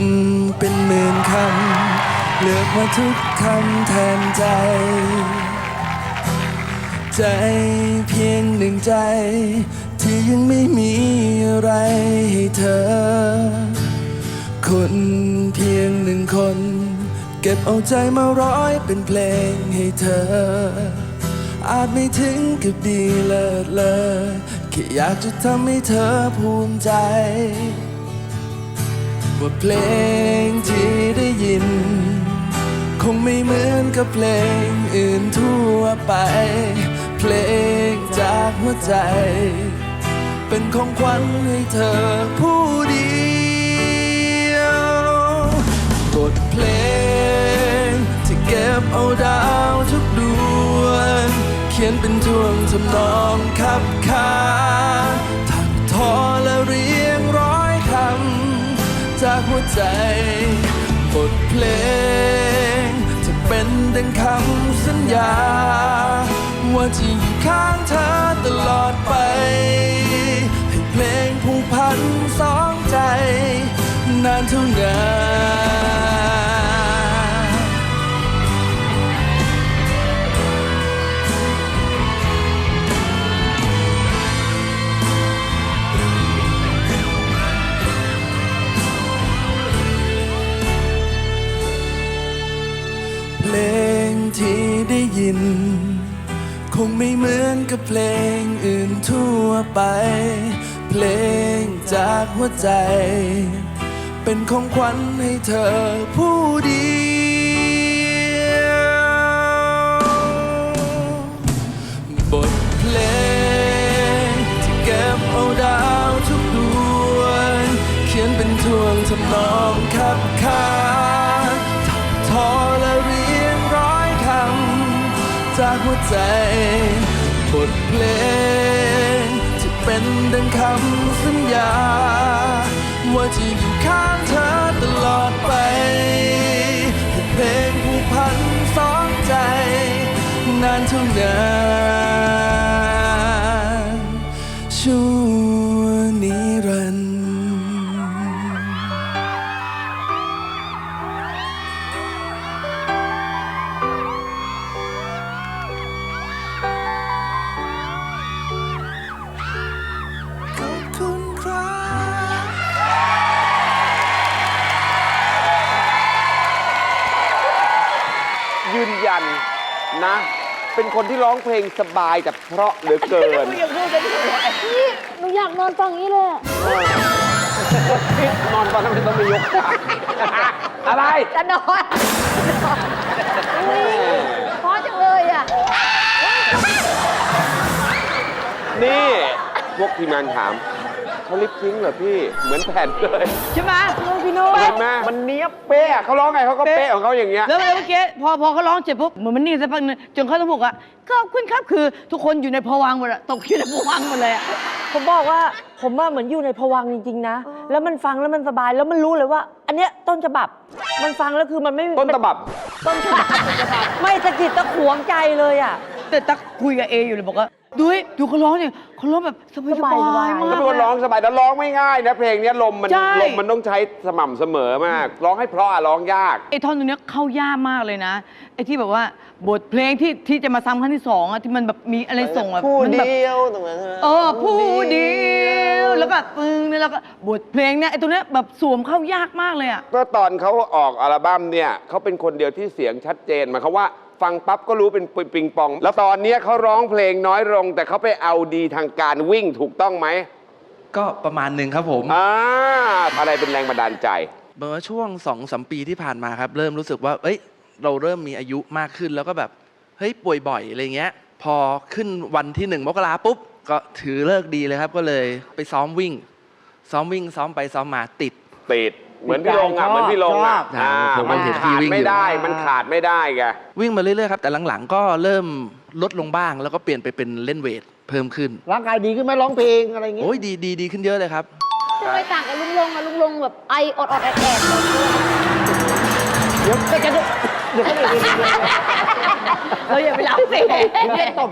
ำเป็นหมื่นคำเลือกมาทุกคำแทนใจ ใจเพียงหนึ่งใจ ที่ยังไม่มีอะไรให้เธอ คนเพียงหนึ่งคน เก็บเอาใจมาร้อยเป็นเพลงให้เธอ อาจไม่ถึงกับดีเลิศเลอแค่อยากจะทำให้เธอภูมิใจ ว่าเพลงที่ได้ยิน คงไม่เหมือนกับเพลงอื่นทั่วไป เพลงจากหัวใจ เป็นของขวัญให้เธอผู้เดียวบทเพลงที่เก็บเอาดาวทุกดวง เขียนเป็นท่วงทำนองขับขา หัวใจบทเพลง จะเป็นดังคำสัญญา ว่าจะอยู่ข้างเธอตลอดไป ให้เพลงผูกพันสองใจ นานเท่านาน ที่ได้ยิน คงไม่เหมือนกับเพลงอื่นทั่วไป เพลงจากหัวใจ เป็นของขวัญให้เธอผู้เดียว หัวใจบทเพลงจะเป็นดังคำสัญญา ว่าจะอยู่ข้างเธอตลอดไปเพลงผูกพันสองใจ นานเท่านาน ยืนยันนะ เป็นคนที่ร้องเพลงสบายแต่เพราะเหลือเกินพี่หนูอยากนอนฝั่งนี้เลยอะนอนตอนนั้นไม่ต้องไปยกขาอะไร จะนอนอุ๊ยเพราะจังเลยอะนี่ พวกทีมงานถาม เขาลิปซิงค์เหรอพี่เหมือนแผ่นเลยใช่ไหมพี่โน้เห็นไหมมันเนี้ยบเป๊ะเขาร้องไงเขาก็เป๊ะของเขาอย่างเงี้ยแล้วแล้วเมื่อกี้พอพอเขาร้องเสร็จปุ๊บเหมือนมันนิ่งสักพักหนึงจนเขาต้องบอกว่าขอบคุณครับคือทุกคนอยู่ในภวังค์หมดอะตกอยู่ในภวังค์หมดเลยอะผมบอกว่าผมว่าเหมือนอยู่ในภวังค์จริงๆนะ แล้วมันฟังแล้วมันสบายแล้วมันรู้เลยว่า อันเนี้ยต้นฉบับ มันฟังแล้วคือมันไม่ต้นตำรับต้นฉบับไม่ตะกิดตะขวงใจเลยอะแต่ตักคุยกับเออยู่เลยบอกว่า ดูดิดูเขาร้องเนี่ยเขาร้องแบบสบายสบายสบายมาก ก็เป็นคนร้องสบายแล้วร้องไม่ง่ายนะเพลงเนี้ยลมมันใช่ ลมมันต้องใช้สม่ำเสมอมาก ร้องให้เพราะอะร้องยาก ไอ้ท่อนตรงเนี้ยเข้ายากมากเลยนะไอ้ที่แบบว่าบทเพลงที่ที่จะมาซ้ำครั้งที่สองอะที่มันแบบมีอะไรส่งอะผู้มันแบบ เดียวตรงนั้นเออผู้เดียวแล้วก็ปึ้งเนี่ยแล้วก็บทเพลงเนี่ยไอ้ตรงเนี้ยแบบสวมเข้ายากมากเลยอะก็ตอนเขาออกอัลบั้มเนี่ยเขาเป็นคนเดียวที่เสียงชัดเจนหมายความว่า ฟังปั๊บก็รู้เป็นปิงปอง แล้วตอนเนี้ยเขาร้องเพลงน้อยลง แต่เขาไปเอาดีทางการวิ่งถูกต้องไหมก็ประมาณหนึ่งครับผมอ่าอะไรเป็นแรงบันดาลใจ เมื่อช่วงสองสมปีที่ผ่านมาครับ เริ่มรู้สึกว่า เอ้ย เราเริ่มมีอายุมากขึ้นแล้วก็แบบ เฮ้ย ป่วยบ่อยอะไรเงี้ย พอขึ้นวันที่หนึ่งมกราปุ๊บ ก็ถือเลิกษ์ดีเลยครับ ก็เลยไปซ้อมวิ่ง ซ้อมวิ่งซ้อมไปซ้อมมาติด ติด เหมือนพี่ลงอะชอบเหมือนพี่ลงอะชอบอ่าผมมันเห็นขาดพี่วิ่งไม่ได้อยู่ มันขาดไม่ได้ไงวิ่งมาเรื่อยๆครับแต่หลังๆ ก็เริ่มลดลงบ้าง แล้วก็เปลี่ยนไปเป็นเล่นเวทเพิ่มขึ้นร่างกายดีขึ้นไหมร้องเพลงอะไรอย่างเงี้ยโอ้ยดีดีดีขึ้นเยอะเลยครับ ทำไมต่างกับลุงลงอะลุงลงแบบไออดอดๆแอดแอดเดี๋ยวจะจะเดี๋ยวเขาเดี๋ยวเดี๋ยวเดี๋ยวเราอย่าไปรับสิเดี๋ยวตบ